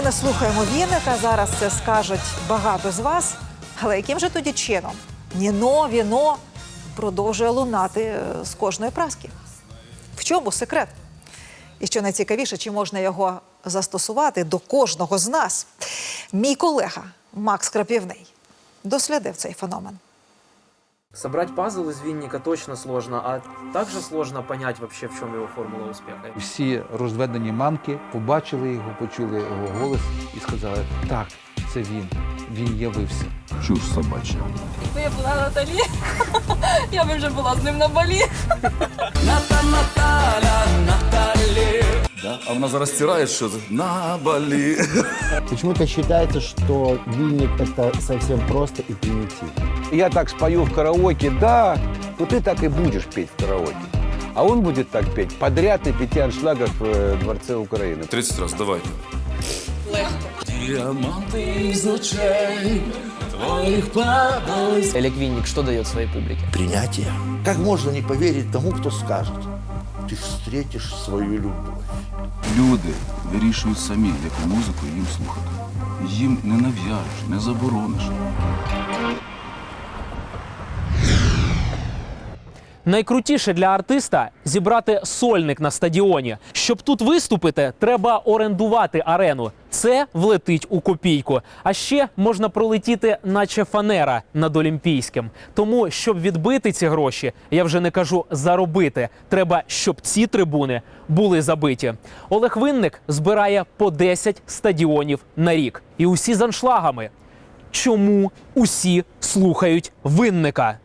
ми не слухаємо Вінника, зараз це скажуть багато з вас. Але яким же тоді чином? Ніно, віно продовжує лунати е, з кожної праски. В чому секрет? І що найцікавіше, чи можна його застосувати до кожного з нас? Мій колега Макс Крапівний дослідив цей феномен. Собрать пазл из винника точно сложно, а также сложно понять вообще, в чем его формула успеха. Всі розведені мамки побачили його, почули його голос і сказали: так, це він, він явився. Чушь собачья. Якби я була Наталі, я би вже була з ним на балі. Да? А вона зараз стирає, що це? на балі. Почему-то считается, что вильник это совсем просто и примитивно. Я так спою в караоке, да, то ты так и будешь петь в караоке. А он будет так петь подряд на пяти аншлагах в э, Дворце Украины. 30 раз, з очей твоїх падали. Олег Винник что дает своей публике? принятие. Как можно не поверить тому, кто скажет, ты встретиш свою любовь? Люди вирішують самі, яку музику їм слухати. Їм не нав'яжеш, не заборониш. Найкрутіше для артиста зібрати сольник на стадіоні. Щоб тут виступити, треба орендувати арену. Це влетить у копійку. А ще можна пролетіти, наче фанера над Олімпійським. Тому, щоб відбити ці гроші, я вже не кажу заробити. Треба, щоб ці трибуни були забиті. Олег Винник збирає по 10 стадіонів на рік, і усі з аншлагами. Чому усі слухають винника?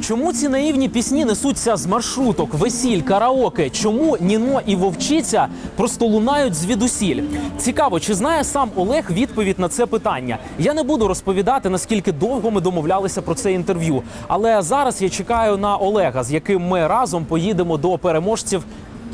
Чому ці наївні пісні несуться з маршруток, весіль, караоке? Чому Ніно і Вовчиця просто лунають звідусіль? Цікаво, чи знає сам Олег відповідь на це питання? Я не буду розповідати, наскільки довго ми домовлялися про це інтерв'ю. Але зараз я чекаю на Олега, з яким ми разом поїдемо до переможців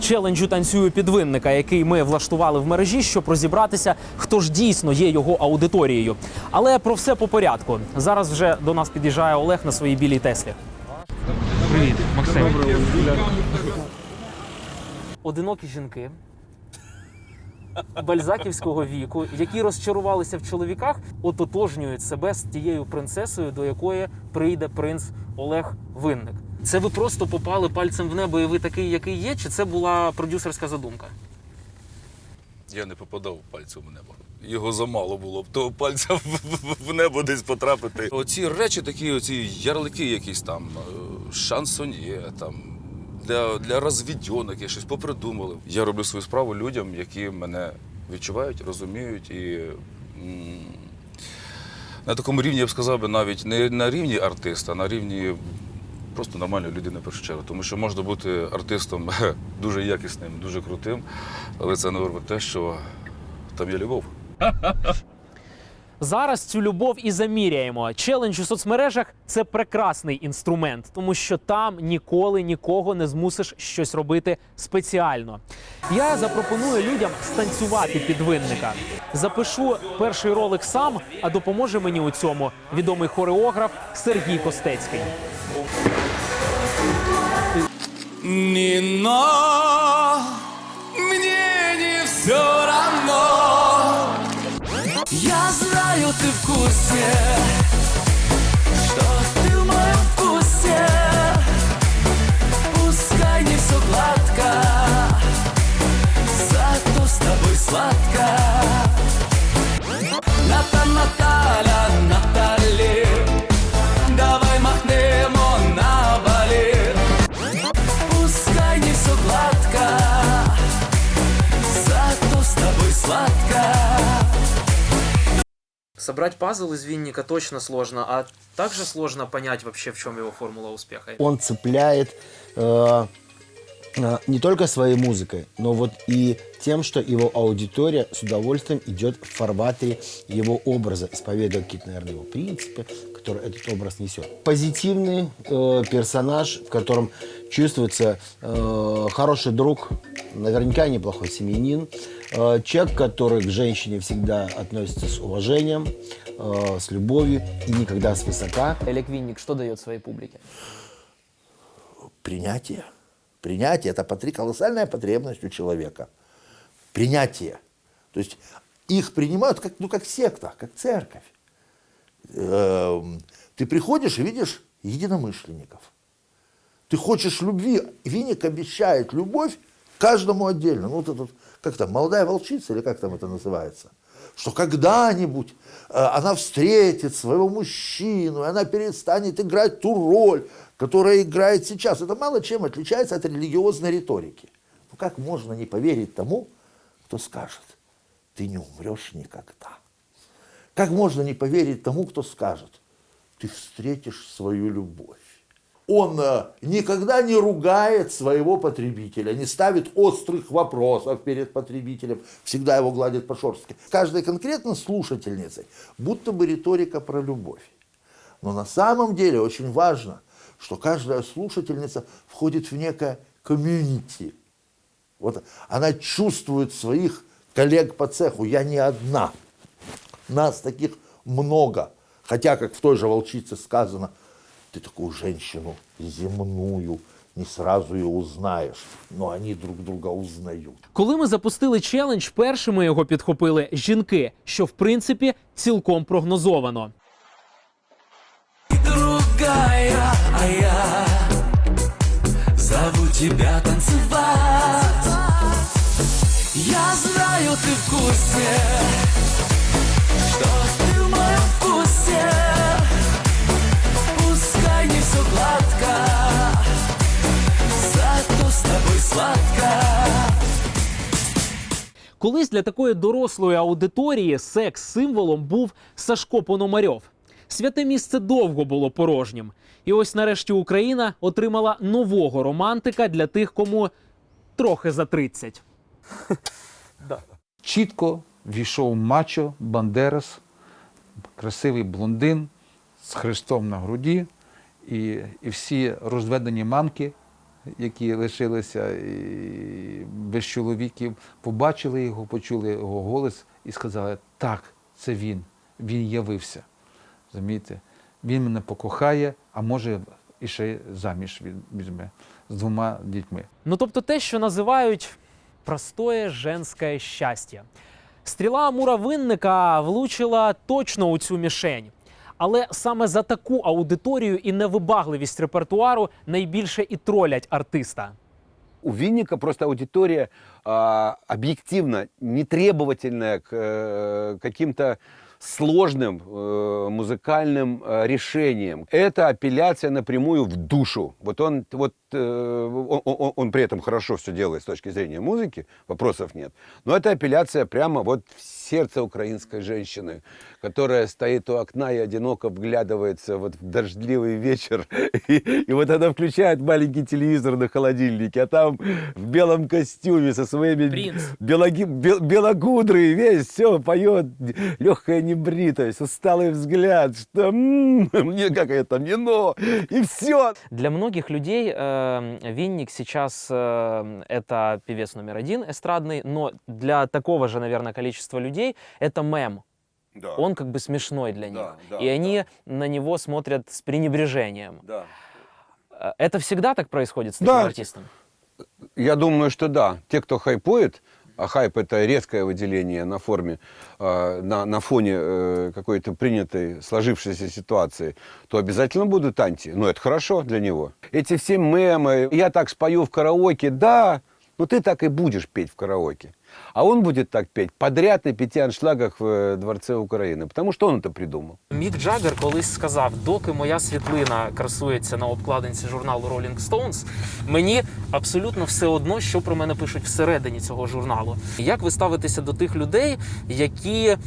челенджу танцюю підвинника, який ми влаштували в мережі, щоб розібратися, хто ж дійсно є його аудиторією. Але про все по порядку. Зараз вже до нас під'їжджає Олег на своїй білій Теслі. Привіт, Максим. Одинокі жінки бальзаківського віку, які розчарувалися в чоловіках, ототожнюють себе з тією принцесою, до якої прийде принц Олег Винник. Це ви просто попали пальцем в небо, і ви такий, який є, чи це була продюсерська задумка? Я не попадав пальцем в небо. Його замало було б того пальця в- небо десь потрапити. Оці речі, такі, оці ярлики якісь там, е, шансон'є, там, для, для розвідьонок, я щось попридумали. Я роблю свою справу людям, які мене відчувають, розуміють і. На такому рівні я б сказав би навіть не на рівні артиста, а на рівні просто нормальної людини в першу чергу. Тому що можна бути артистом дуже якісним, дуже крутим, але це не робить те, що там є любов. Зараз цю любов і заміряємо. Челендж у соцмережах це прекрасний інструмент, тому що там ніколи нікого не змусиш щось робити спеціально. Я запропоную людям станцювати підвинника. Запишу перший ролик сам, а допоможе мені у цьому відомий хореограф Сергій Костецький. Нино, мне не все равно. Я знаю, ты в курсе, что ты в моем вкусе. Пускай не все гладко, зато с тобой сладко. Ната, Наталя, Собрать пазл из винника точно сложно, а также сложно понять вообще, в чем его формула успеха. Он цепляет э, э, не только своей музыкой, но вот и тем, что его аудитория с удовольствием идет в формате его образа, исповедуя какие-то, наверное, его принципы, которые этот образ несет. Позитивный э, персонаж, в котором чувствуется э, хороший друг, наверняка неплохой семьянин, э, человек, который к женщине всегда относится с уважением, э, с любовью и никогда свысока. Олег Винник что дает своей публике? Принятие. Принятие – это потри- колоссальная потребность у человека. Принятие. То есть их принимают как, ну, как секта, как церковь. Эм, Ты приходишь и видишь единомышленников. Ты хочешь любви, Виник обещает любовь каждому отдельно. Ну, вот этот, как там, молодая волчица, или как там это называется? Что когда-нибудь э, она встретит своего мужчину, и она перестанет играть ту роль, которая играет сейчас. Это мало чем отличается от религиозной риторики. Ну, как можно не поверить тому, кто скажет, ты не умрешь никогда? Как можно не поверить тому, кто скажет, ты встретишь свою любовь? Он э, никогда не ругает своего потребителя, не ставит острых вопросов перед потребителем, всегда его гладит по шерстке. Каждой конкретно слушательницей будто бы риторика про любовь. Но на самом деле очень важно, что каждая слушательница входит в некое комьюнити. Вот она чувствует своих коллег по цеху. Я не одна. Нас таких много. Хотя, как в той же волчице сказано, ты такую женщину земную не сразу ее узнаешь, но они друг друга узнают. Коли ми запустили челендж, першими його підхопили жінки, що в принципі цілком прогнозовано. другая, а я зову тебя танцевать. Я знаю, ты в курсе, что с тобой сладко. Колись для такої дорослої аудиторії секс-символом був Сашко Пономарьов. Святе місце довго було порожнім. І ось нарешті Україна отримала нового романтика для тих, кому трохи за 30. чітко війшов мачо Бандерас, красивий блондин з хрестом на груді, і, і всі розведені мамки, які лишилися без чоловіків, побачили його, почули його голос і сказали: так, це він, він явився. Розумієте? Він мене покохає, а може і ще заміж візьме з двома дітьми. Ну тобто те, що називають простое женське щастя. Стріла Амура Винника влучила точно у цю мішень. Але саме за таку аудиторію і невибагливість репертуару найбільше і тролять артиста. У Винника просто аудитория а, объективно нетребовательная к э, каким-то сложным э, музыкальным э, решениям. Это апелляция напрямую в душу. Вот он, вот, э, он, он- он при этом хорошо все делает с точки зрения музыки, вопросов нет. Но это апелляция прямо вот в сердце украинской женщины, которая стоит у окна и одиноко вглядывается вот в дождливый вечер. И, и вот она включает маленький телевизор на холодильнике, а там в белом костюме со своими Принц. белоги, бел- белокудрый весь, все поет, легкая небритость, усталый взгляд, что мне как это, не но, и все. Для многих людей э, Винник сейчас э, это певец номер один эстрадный, но для такого же, наверное, количества людей это мем. Он как бы смешной для них. да, и они на него смотрят с пренебрежением. Да. Э, Это всегда так происходит с таким Да. артистом? Я думаю, что да. Те, кто хайпует, а хайп это резкое выделение на форме, э, на, на фоне э, какой-то принятой сложившейся ситуации, то обязательно будут анти. Но это хорошо для него. Эти все мемы, я так спою в караоке, да, ну ты так и будешь петь в караоке. А он будет так петь подряд на пяти аншлагах в э, Дворце Украины. Потому что он это придумал. Мік Джаггер колись сказав: доки моя світлина красується на обкладинці журналу Rolling Stones, мені абсолютно все одно, що про мене пишуть всередині цього журналу. Як ви ставитеся до тих людей, які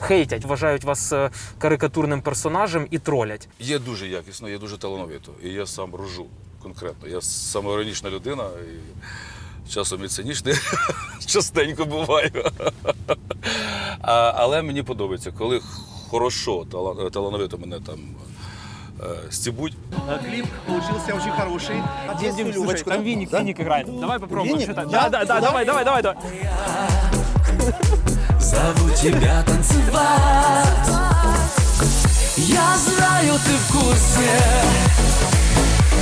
хейтять, вважають вас е, карикатурним персонажем і тролять? Є дуже якісно, є дуже талановито. І я сам рожу конкретно. Я самоіронічна людина і часом і цинічний частенько буваю. А, але мені подобається, коли хорошо, тала- талановито мене там е, стібуть. Клип получился очень хороший. Дим, Слушай, там Винник, Винник играет. Давай попробуем. Винник? Да? Да, да, да, давай, давай, давай, давай. Зову тебя танцевать Я знаю, ты в курсе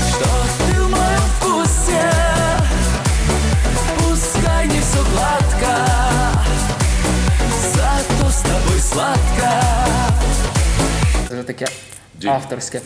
Что ты в моем вкусе сладко Зато з тобою сладко Це таке авторське.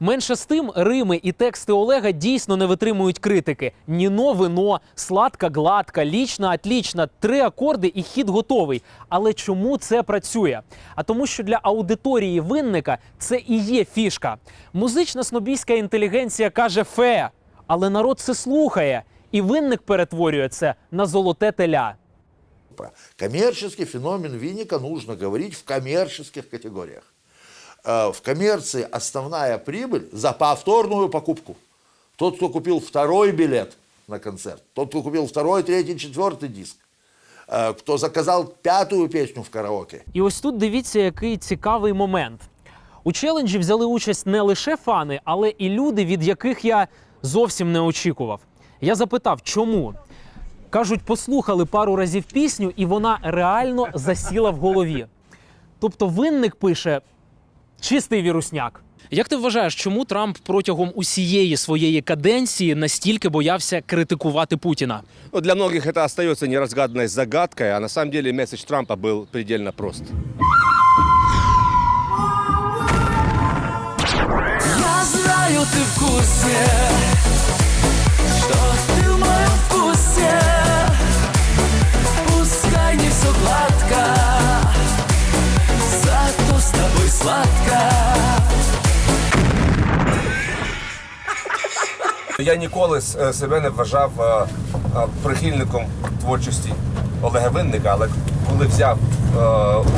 Менше з тим, Рими і тексти Олега дійсно не витримують критики. Ніно, вино, сладка, гладка, лічна, атлічна, три акорди і хід готовий. Але чому це працює? А тому, що для аудиторії винника це і є фішка. Музична снобійська інтелігенція каже фе, але народ це слухає і винник перетворює це на золоте теля. Коммерческий феномен виника нужно говорить в коммерческих категориях. Э, В коммерции основная прибыль за повторную покупку. Тот, кто купил второй билет на концерт, тот, кто купил второй, третий, четвертый диск, э, кто заказал пятую песню в караоке. І ось тут дивіться, який цікавий момент. У челенджі взяли участь не лише фани, але і люди, від яких я зовсім не очікував. Я запитав, чому? Кажуть, послухали пару разів пісню, і вона реально засіла в голові. Тобто винник пише чистий вірусняк. Як ти вважаєш, чому Трамп протягом усієї своєї каденції настільки боявся критикувати Путіна? Ну, для многих это остается неразгаданной загадкой, а на самом деле месседж Трампа был предельно прост. Я знаю, ты в курсе, Все зато тобой сладко. Я ніколи себе не вважав е, е, прихильником творчості Олега Винника, але коли взяв е,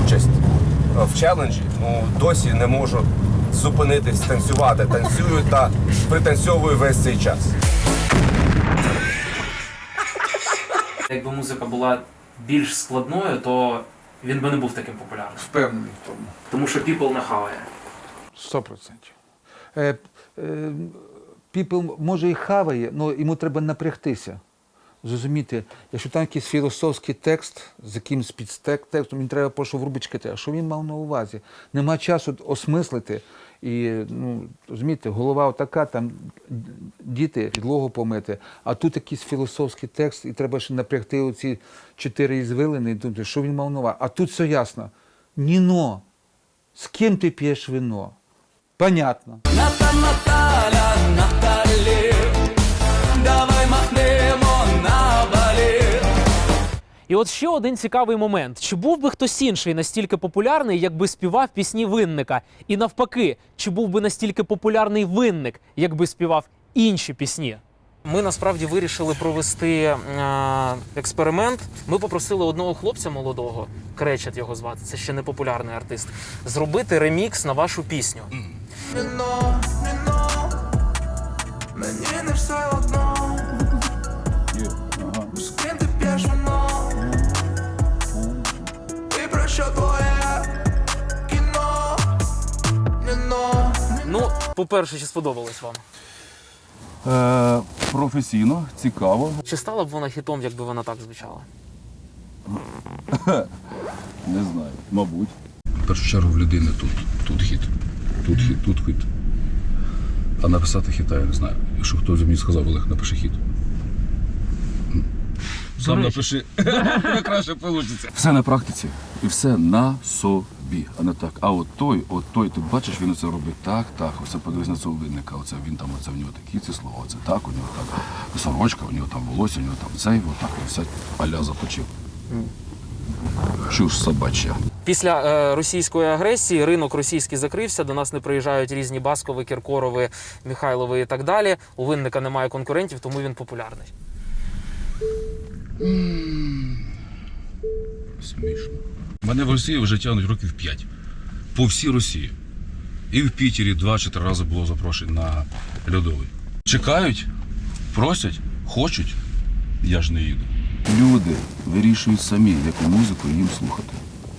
участь е, в челенджі, ну досі не можу зупинитись, танцювати. Танцюю та пританцьовую весь цей час. Якби музика була більш складною, то він би не був таким популярним. Впевнений в тому. Тому що people не хаває. Сто процентів. Е, е, Піпл може і хаває, але йому треба напрягтися. Зрозуміти, якщо там якийсь філософський текст з якимось підтекстом, він треба просто врубочкати. А що він мав на увазі? Нема часу осмислити. І ну, розумієте, голова отака, там діти, підлогу помити, а тут якийсь філософський текст, і треба ще напрягти оці чотири ізвилини, і думати, що він мав нова. А тут все ясно. Ніно, з ким ти п'єш вино? Понятно. І от ще один цікавий момент: чи був би хтось інший настільки популярний, якби співав пісні винника? І навпаки, чи був би настільки популярний винник, якби співав інші пісні? Ми насправді вирішили провести е, експеримент. Ми попросили одного хлопця молодого, Кречет його звати, це ще не популярний артист, зробити ремікс на вашу пісню. Мені не все одно. По-перше, чи сподобалось вам? Е, професійно, цікаво. Чи стала б вона хітом, якби вона так звучала? Не знаю, мабуть. В першу чергу в людини тут, тут хід. Тут хід, тут хід. А написати хіта я не знаю. Якщо хтось мені сказав, Олег, напиши хіт. Сам напиши. Краще вийде. Все на практиці. І все на собі, а не так. А от той, от той, ти бачиш, він це робить так, так. Оце подивись на цього винника. Оце він там, оце в нього такі ці слова, оце так, у нього так. Сорочка, у нього там волосся, у нього там цей, отак, і все аля започив. Чуш собача. Після е, російської агресії ринок російський закрився. До нас не приїжджають різні Баскови, Кіркорови, Михайлови і так далі. У винника немає конкурентів, тому він популярний. Смішно. Мене в Росії вже тягнуть років 5. По всій Росії. І в Пітері два чи три рази було запрошень на льодовий. Чекають, просять, хочуть. Я ж не їду. Люди вирішують самі, яку музику їм слухати.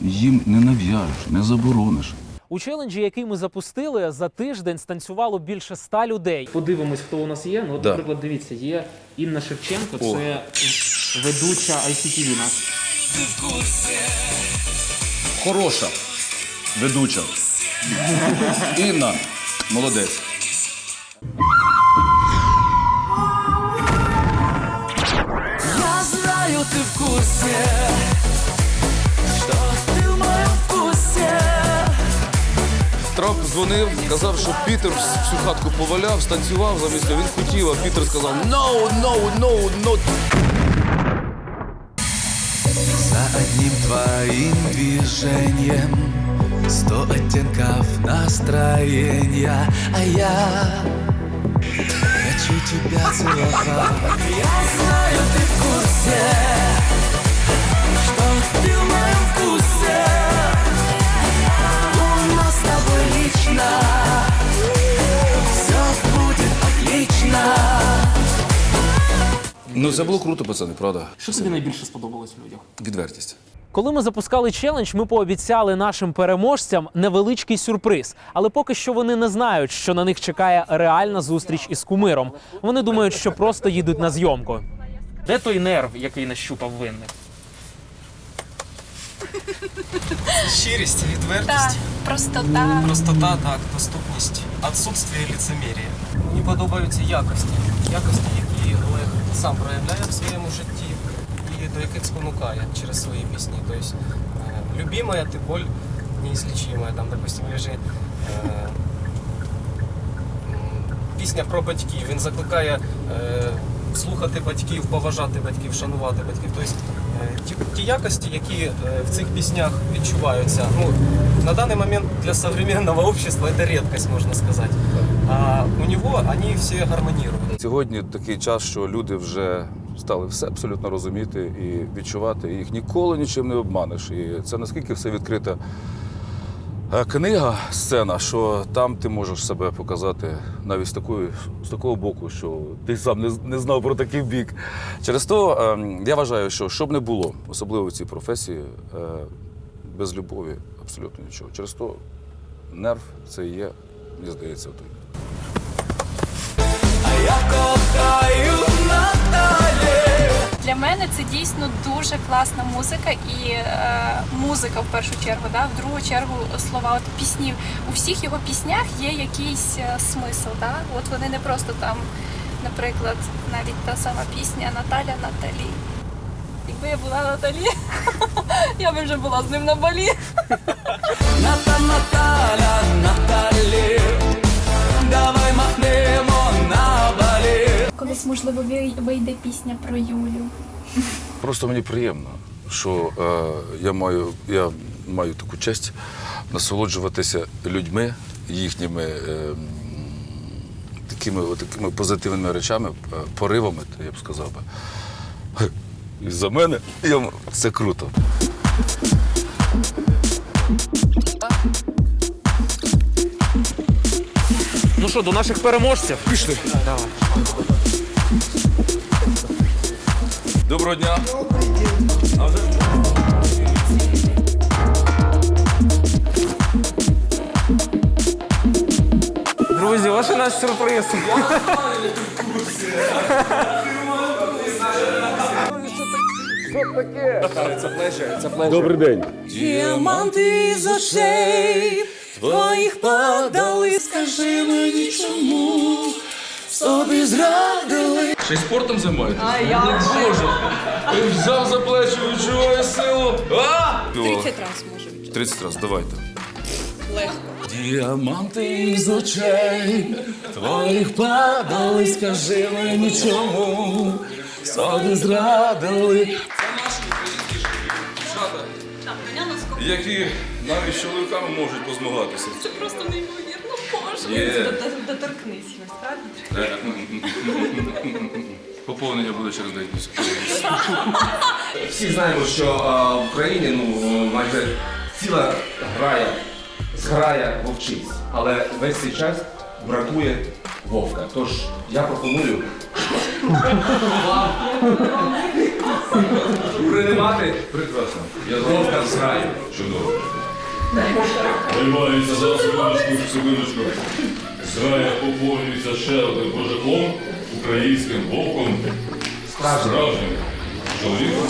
Їм не нав'яжеш, не заборониш. У челенджі, який ми запустили, за тиждень станцювало більше ста людей. Подивимось, хто у нас є. Ну, от, Да. наприклад, дивіться, є Інна Шевченко, О. це ведуча ICTV нас. Хороша ведуча. Інна, молодець. Я знаю, ты в курсе, что ты в моем вкусе. Трамп дзвонив, казав, що Пітер всю хатку поваляв, станцював замість. Він хотів, а Пітер сказав no, no, no, no. Одним твоим движением. Сто оттенков настроения А я хочу тебя целовать. Я знаю, ты в курсе Ну це було круто, пацани, правда? Що тобі найбільше сподобалось в людях? Відвертість. Коли ми запускали челендж, ми пообіцяли нашим переможцям невеличкий сюрприз. Але поки що вони не знають, що на них чекає реальна зустріч із кумиром. Вони думають, що просто їдуть на зйомку. Де той нерв, який нащупав винник? Щирість, відвертість, Так, простота. простота, так, доступність, відсутствие лицемір'я. Мені подобаються якості, якості, які Олег сам проявляє в своєму житті і до яких спонукає через свої пісні. Тобто, любимая ти боль неізлічимая, там, допустим, лежи. Е, пісня про батьків. Він закликає е, слухати батьків, поважати батьків, шанувати батьків. Тобто ті, ті якості, які в цих піснях відчуваються. Ну, на даний момент для современного общества це рідкость, можна сказати. А у нього вони всі гармонірують. Сьогодні такий час, що люди вже стали все абсолютно розуміти і відчувати. Їх ніколи нічим не обманеш. І це наскільки все відкрита е, книга, сцена, що там ти можеш себе показати навіть з такої, з такого боку, що ти сам не, не знав про такий бік. Через то е, я вважаю, що що б не було, особливо в цій професії, е, без любові абсолютно нічого. Через то нерв це є, мені здається, той. Для мене це дійсно дуже класна музика і е, музика в першу чергу, да? в другу чергу слова от пісні. У всіх його піснях є якийсь е, смисл. Да? От вони не просто там, наприклад, навіть та сама пісня Наталя Наталі. Якби я була Наталі, я би вже була з ним на балі. Ната Наталя Наталі Колись, можливо, вий- вийде пісня про Юлю. Просто мені приємно, що е, я маю, я маю таку честь насолоджуватися людьми, їхніми е, такими, такими позитивними речами, е, поривами, я б сказав би. І за мене я, це круто. Ну що, до наших переможців? Пішли. Доброго дня. Друзі, ось у нас сюрприз. Добрий день. Діаманти з очей Твоїх падали, скажи мені чому Собі зрадили Ще й спортом займаєтесь? А я Боже. Ти взяв за плечі, відчуває силу. А! 30 разів може. 30 разів, давайте. Діаманти з очей Твоїх падали, скажи мені чому Собі зрадили Це наші живі. Які навіть з чоловіками можуть позмагатися. Це просто неймовірно Боже. Доторкнись, справді. Поповнення буде через 9 місяців. Всі знаємо, що а, в Україні ну, майже ціла грая, зграя вовчиць, але весь цей час бракує вовка. Тож я пропоную вам приймати прекрасно. Я вовка з граю. Чудово. Приймається за секундочку, секундочку. Зграя поповнюється ще одним кожаком, українським вовком, справжнім чоловіком.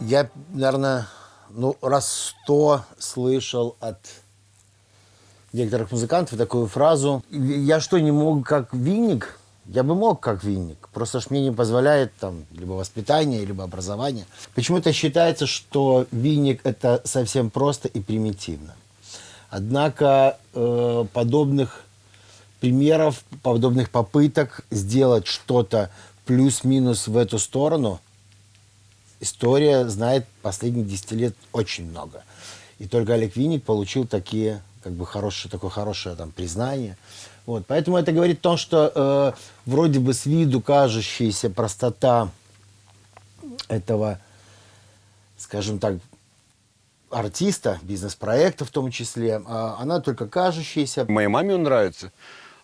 Я, наверное, ну, раз сто слышал от некоторых музыкантов такую фразу «Я что, не мог как винник?» Я бы мог как винник, просто ж мне не позволяет там либо воспитание, либо образование. Почему-то считается, что винник это совсем просто и примитивно. Однако э, подобных примеров, подобных попыток сделать что-то плюс-минус в эту сторону история знает последние 10 лет очень много. И только Олег Винник получил такие, как бы хорошее, такое хорошее там признание. Вот. Поэтому это говорит о том, что э, вроде бы с виду кажущаяся простота этого, скажем так, артиста, бизнес-проекта в том числе, а она только кажущаяся. Моей маме он нравится.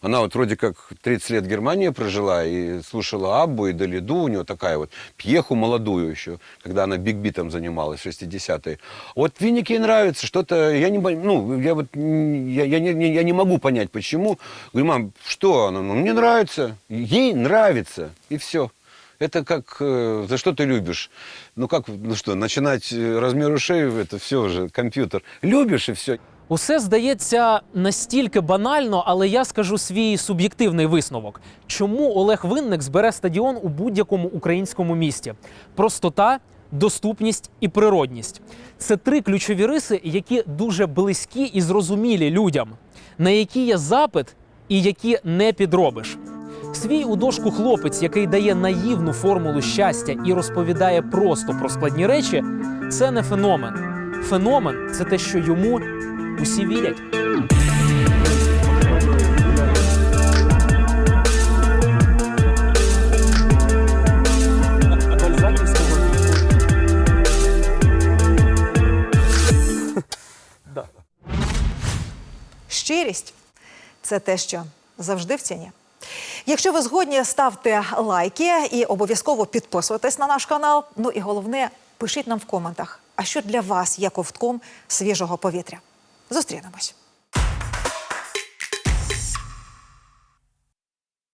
Она вот вроде как 30 лет в Германии прожила и слушала Аббу и Далиду. У нее такая вот пьеху молодую еще, когда она бигбитом занималась, 60-е. Вот Винник ей нравится, что-то, я не, ну, я вот, я, я не, не- я не могу понять, почему. Говорю, мам, что она? Ну, мне нравится. Ей нравится, и все. Это как, э, за что ты любишь? Ну как, ну что, начинать э, размер ушей, это все уже компьютер. Любишь и все. Усе здається настільки банально, але я скажу свій суб'єктивний висновок. Чому Олег Винник збере стадіон у будь-якому українському місті? Простота, доступність і природність це три ключові риси, які дуже близькі і зрозумілі людям, на які є запит і які не підробиш. Свій у дошку хлопець, який дає наївну формулу щастя і розповідає просто про складні речі, це не феномен. Феномен це те, що йому усі вірять. Щирість це те, що завжди в ціні. Якщо ви згодні, ставте лайки і обов'язково підписуйтесь на наш канал. Ну і головне, пишіть нам в коментах, а що для вас є ковтком свіжого повітря. Зустрінемось.